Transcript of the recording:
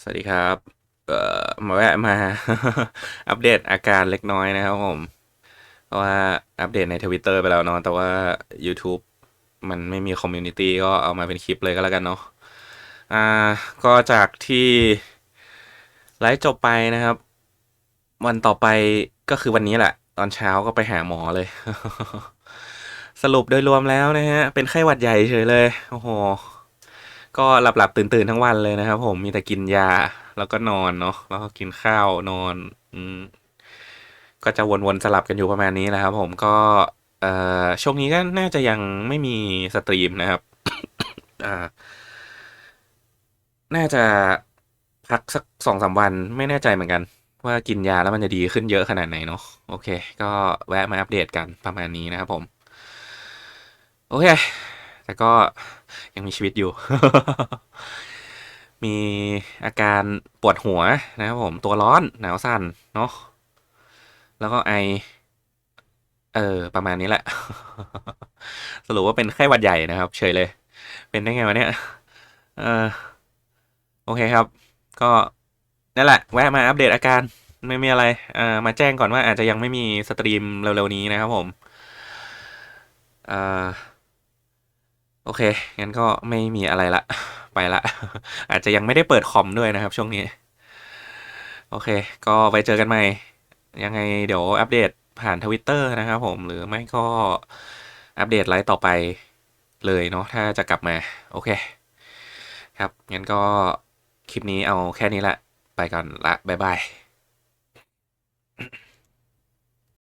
สวัสดีครับ เอ่อ มาแวะมา อัปเดตอาการเล็กน้อยนะครับผม เพราะว่าอัปเดตในทวิตเตอร์ไปแล้วเนาะ แต่ว่า YouTube มันไม่มีคอมมูนิตี้ก็เอามาเป็นคลิปเลยก็แล้วกันเนาะ อ่า ก็จากที่ไลฟ์จบไปนะครับ วันต่อไปก็คือวันนี้แหละ ตอนเช้าก็ไปหาหมอเลย สรุปโดยรวมแล้วนะฮะ เป็นไข้หวัดใหญ่เฉยเลย โอ้โห ก็หลับหลับตื่นตื่นๆทั้งวันเลยนะครับ ผมมีแต่กินยาแล้วก็นอนเนาะแล้วก็กินข้าวนอน อืมก็จะวนๆสลับกันอยู่ประมาณนี้แหละครับ ผมก็เอ่อช่วงนี้ก็น่าจะยังไม่มีสตรีมนะครับอ่าน่าจะพักสักสองสามวันไม่แน่ใจเหมือนกัน ว่ากินยาแล้วมันจะดีขึ้นเยอะขนาดไหนเนาะโอเค ก็แวะมาอัปเดตกันประมาณนี้นะครับผม โอเค แต่ก็ยังมีชีวิตอยู่ มีอาการปวดหัวนะครับผม ตัวร้อนหนาวสั่นเนาะ แล้วก็ไอ เออ ประมาณนี้แหละ สรุปว่าเป็นไข้หวัดใหญ่นะครับ เฉยเลย เป็นได้ไงวะเนี่ย เออ โอเคครับ ก็นั่นแหละ แวะมาอัปเดตอาการไม่มีอะไรเอ่อมาแจ้งก่อนว่าอาจจะยังไม่มีสตรีมเร็วๆนี้นะครับผมเอ่อ โอเค งั้นก็ไม่มีอะไรละ ไปละ อาจจะยังไม่ได้เปิดคอมด้วยนะครับ ช่วงนี้ โอเค ก็ไว้เจอกันใหม่ ยังไงเดี๋ยวอัปเดตผ่านทวิตเตอร์นะครับผม หรือไม่ก็อัปเดตไลฟ์ต่อไปเลยเนาะ ถ้าจะกลับมา โอเค ครับ งั้นก็คลิปนี้เอาแค่นี้แหละ ไปก่อนละ บ๊ายบาย